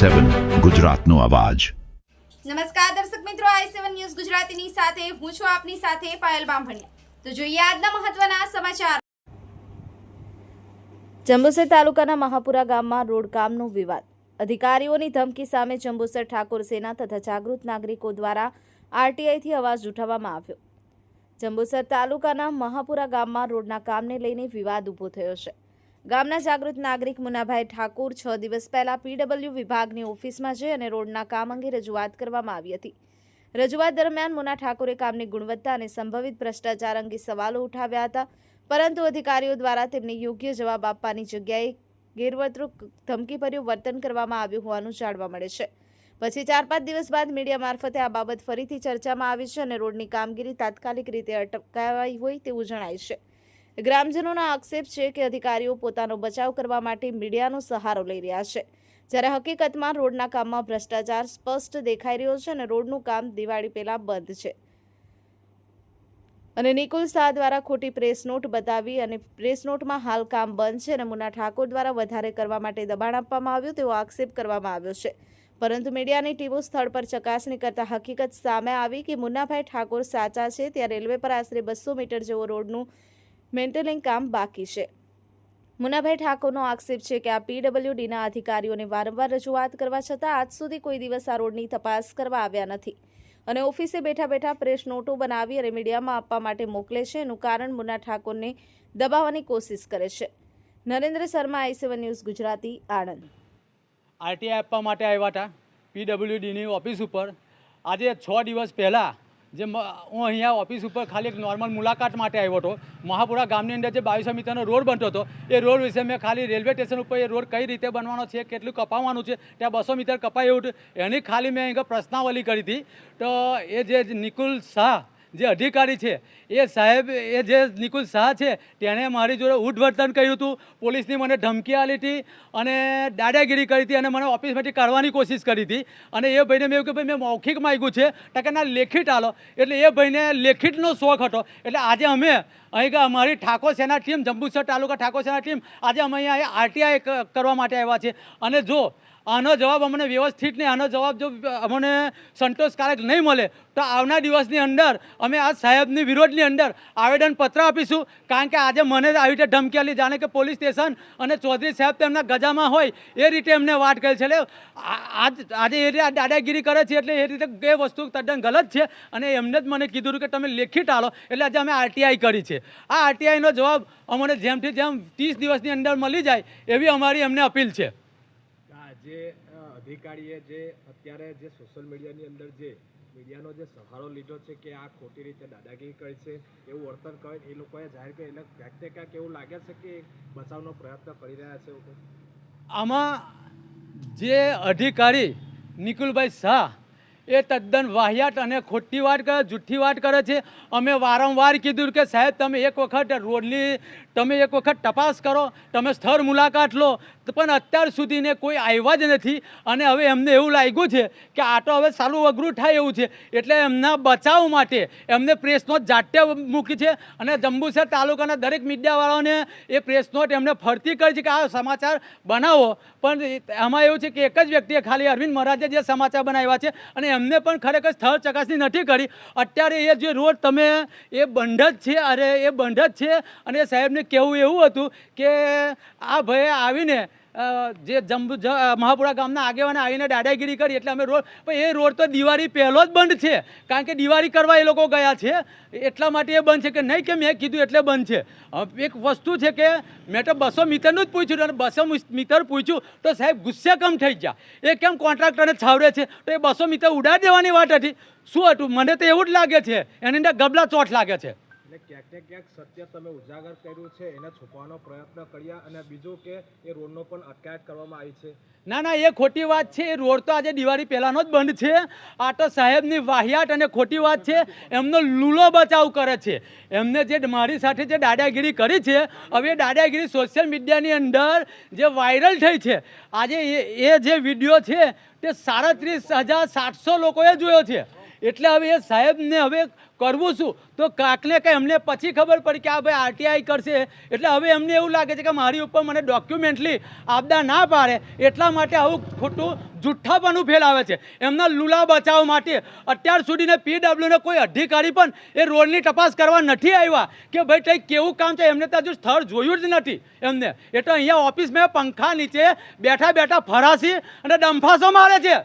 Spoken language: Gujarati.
સેવન ગુજરાતનો અવાજ. નમસ્કાર દર્શક મિત્રો આઈ સેવન ન્યૂઝ ગુજરાતીની સાથે હું છું આપની સાથે પાયલ બામભણિયા. તો જોઈએ આજના મહત્વના સમાચાર. જંબુસર તાલુકાના મહાપુરા ગામમાં રોડકામનો વિવાદ. અધિકારીઓની ધમકી સામે જંબુસર ઠાકોર સેના તથા જાગૃત નાગરિકો દ્વારા આરટીઆઈથી અવાજ ઉઠાવવામાં આવ્યો. જંબુસર તાલુકાના મહાપુરા ગામમાં રોડના કામને લઈને વિવાદ ઊભો થયો છે. ગામના જાગૃત નાગરિક મુનાભાઈ ઠાકુર છ દિવસ પહેલા પીડબલ્યુ વિભાગની ઓફિસમાં જઈ અને રોડના કામ અંગે રજૂઆત કરવામાં આવી હતી. રજૂઆત દરમિયાન મુના ઠાકુરે કામની ગુણવત્તા અને સંભવિત ભ્રષ્ટાચાર અંગે સવાલો ઉઠાવ્યા હતા, પરંતુ અધિકારીઓ દ્વારા તેમને યોગ્ય જવાબ આપવાની જગ્યાએ ગેરવર્તણૂક ધમકીભર્યું વર્તન કરવામાં આવ્યું હોવાનું જાણવા મળે છે. પછી ચાર પાંચ દિવસ બાદ મીડિયા મારફતે આ બાબત ફરીથી ચર્ચામાં આવી છે અને રોડની કામગીરી તાત્કાલિક રીતે અટકાવાઈ હોય તેવું જણાય છે. ગ્રામજનોનો આક્ષેપ છે કે અધિકારીઓ પોતાનો બચાવ કરવા માટે મીડિયાનો સહારો લઈ રહ્યા છે. જ્યારે હકીકતમાં રોડના કામમાં ભ્રષ્ટાચાર સ્પષ્ટ દેખાઈ રહ્યો છે અને રોડનું કામ દિવાળી પહેલાં બંધ છે. અને નિકુલ શાહ દ્વારા ખોટી પ્રેસ નોટ બતાવી અને પ્રેસ નોટમાં હાલ કામ બંધ છે અને મુના ઠાકોર દ્વારા વધારે કરવા માટે દબાણ આપવામાં આવ્યું તેવો આક્ષેપ કરવામાં આવ્યો છે. પરંતુ મીડિયાની ટીમો સ્થળ પર ચકાસણી કરતા હકીકત સામે આવી કે મુન્નાભાઈ ઠાકોર સાચા છે. ત્યાં રેલવે પર આશરે બસો મીટર જેવો રોડનું મેન્ટેનિંગ કામ બાકી છે. મુનાભાઈ ઠાકોરનો આક્ષેપ છે કે આ પીડબ્લ્યુડીના અધિકારીઓને વારંવાર રજૂઆત કરવા છતાં આજ સુધી કોઈ દિવસ આ રોડની તપાસ કરવા આવ્યા નથી અને ઓફિસે બેઠા બેઠા પ્રેસ નોટો બનાવી અને મીડિયામાં આપવા માટે મોકલે છે. એનું કારણ મુના ઠાકોરને દબાવવાની કોશિશ કરે છે. Narendra Sharma, I seven news, Gujarati, Anand. RTI આપવા માટે આવ્યા હતા પીડબ્લ્યુડીની ઓફિસ ઉપર. આજે છ દિવસ પહેલાં જે હું અહીંયા ઓફિસ ઉપર ખાલી એક નોર્મલ મુલાકાત માટે આવ્યો હતો. મહાપુરા ગામની અંદર જે બાવીસો મીટરનો રોડ બનતો હતો, એ રોડ વિશે મેં ખાલી રેલવે સ્ટેશન ઉપર એ રોડ કઈ રીતે બનવાનો છે, કેટલું કપાવવાનું છે, ત્યાં બસો મીટર કપાય એની ખાલી મેં અહીંયા પ્રશ્નાવલી કરી હતી. તો એ જે નિકુલ શાહ જે અધિકારી છે, એ સાહેબ, એ જે નિકુલ શાહ છે, તેણે મારી જોડે ઉઠવર્તન કર્યું હતું. પોલીસની મને ધમકી આપી હતી અને દાદાગીરી કરી હતી અને મને ઓફિસમાંથી કાઢવાની કોશિશ કરી હતી. અને એ ભાઈને મેં એવું કે ભાઈ, મેં મૌખિક માગ્યું છે. તો લેખિત આલો. એટલે એ ભાઈને લેખિતનો શોખ હતો. એટલે આજે અમે અહીં અમારી ઠાકોર સેના ટીમ, જંબુસર તાલુકા ઠાકોર સેના ટીમ, આજે અમે અહીંયા આરટીઆઈ કરવા માટે આવ્યા છે અને જો આનો જવાબ અમને વ્યવસ્થિત નહીં, આનો જવાબ જો અમને સંતોષકારક નહીં મળે, તો આવનાર દિવસની અંદર અમે આ સાહેબની વિરોધની અંદર આવેદનપત્ર આપીશું. કારણ કે આજે મને આવી રીતે ધમકી આલી, જાણે કે પોલીસ સ્ટેશન અને ચૌધરી સાહેબ તેમના ગજામાં હોય, એ રીતે એમને વાત કરી છે. એટલે આજ, આજે એ રીતે દાદાગીરી કરે છે એટલે એ રીતે એ વસ્તુ તદ્દન ગલત છે. અને એમને જ મને કીધું કે તમે લેખિત આલો, એટલે આજે અમે આરટીઆઈ કરી છે. આ આરટીઆઈનો જવાબ અમને જેમથી જેમ ત્રીસ દિવસની અંદર મળી જાય એવી અમારી એમને અપીલ છે. આ જે અધિકારીએ જે અત્યારે જે સોશિયલ મીડિયાની અંદર જે મીડિયાનો જે સહારો લીધો છે કે આ ખોટી રીતે દાદાગીરી કરી છે એવું વર્તન કરે એ લોકોએ જાહેર કરી એટલે ક્યાંક ને ક્યાંક એવું લાગે છે કે બચાવનો પ્રયત્ન કરી રહ્યા છે આમાં જે અધિકારી નિકુલભાઈ શાહ એ તદ્દન વાહિયાત અને ખોટી વાત કરે, જૂઠી વાત કરે છે. અમે વારંવાર કીધું કે સાહેબ, તમે એક વખત રોડની, તમે એક વખત તપાસ કરો, તમે સ્થળ મુલાકાત લો, પણ અત્યાર સુધીને કોઈ આવ્યા જ નથી. અને હવે એમને એવું લાગ્યું છે કે આ તો હવે સારું અઘરું થાય એવું છે. એટલે એમના બચાવ માટે એમને પ્રેસ નોટ જાતે મૂકી છે અને જંબુસર તાલુકાના દરેક મીડિયાવાળાને એ પ્રેસ નોટ એમને ફરતી કરી છે કે આ સમાચાર બનાવો. પણ એમાં એવું છે કે એક જ વ્યક્તિએ ખાલી અરવિંદ મહારાજે જે સમાચાર બનાવ્યા છે અને એમને પણ ખરેખર સ્થળ ચકાસણી નથી કરી. અત્યારે એ જે રોડ તમે, એ બંધ જ છે, અરે એ બંધ જ છે. અને સાહેબને કહેવું એવું હતું કે, આ ભાઈ આવીને જે જંબુ મહાપુરા ગામના આગેવાને આવીને દાદાગીરી કરી, એટલે અમે રોડ પણ એ રોડ તો દિવાળી પહેલો જ બંધ છે. કારણ કે દિવાળી કરવા એ લોકો ગયા છે. એટલા માટે એ બંધ છે કે નહીં કે મેં કીધું એટલે બંધ છે. એક વસ્તુ છે કે મેં તો બસો મીટરનું જ પૂછ્યું અને બસો મીટર પૂછ્યું તો સાહેબ ગુસ્સે કમ થઈ ગયા? એ કેમ કોન્ટ્રાક્ટરને છાવરે છે? તો એ બસો મીટર ઉડાડી દેવાની વાત હતી. શું હતું? મને તો એવું જ લાગે છે. એની અંદર ગબલા ચોટ લાગે છે. એટલે ક્યાંક ને ક્યાંક સત્ય તમે ઉજાગર કર્યું છે, એને છુપાવવાનો પ્રયત્ન કર્યા અને બીજું કે એ રોડનો પણ અટકાયત કરવામાં આવી છે. ના ના, એ ખોટી વાત છે. એ રોડ તો આજે દિવાળી પહેલાંનો જ બંધ છે. આ તો સાહેબની વાહિયાટ અને ખોટી વાત છે. એમનો લૂલો બચાવ કરે છે. એમને જે મારી સાથે જે દાદાગીરી કરી છે, હવે દાદાગીરી સોશિયલ મીડિયાની અંદર જે વાયરલ થઈ છે, આજે એ જે વીડિયો છે, તે સાડત્રીસ હજાર સાતસો લોકોએ જોયો છે. એટલે હવે એ સાહેબને હવે કરવું શું? તો કાંકને કંઈ એમને પછી ખબર પડી કે આ ભાઈ આરટીઆઈ કરશે. એટલે હવે એમને એવું લાગે છે કે મારી ઉપર મને ડોક્યુમેન્ટલી આપદા ના પાડે. એટલા માટે આવું ખોટું જુઠ્ઠાપણું ફેલાવે છે. એમના લુલા બચાવ માટે અત્યાર સુધીને પીડબ્લ્યુને કોઈ અધિકારી પણ એ રોડની તપાસ કરવા નથી આવ્યા કે ભાઈ કંઈક કેવું કામ છે? એમને તો હજુ સ્થળ જોયું જ નથી એમને. એટલે અહીંયા ઓફિસમાં પંખા નીચે બેઠા બેઠા ફરાસી અને ડંફાસો મારે છે.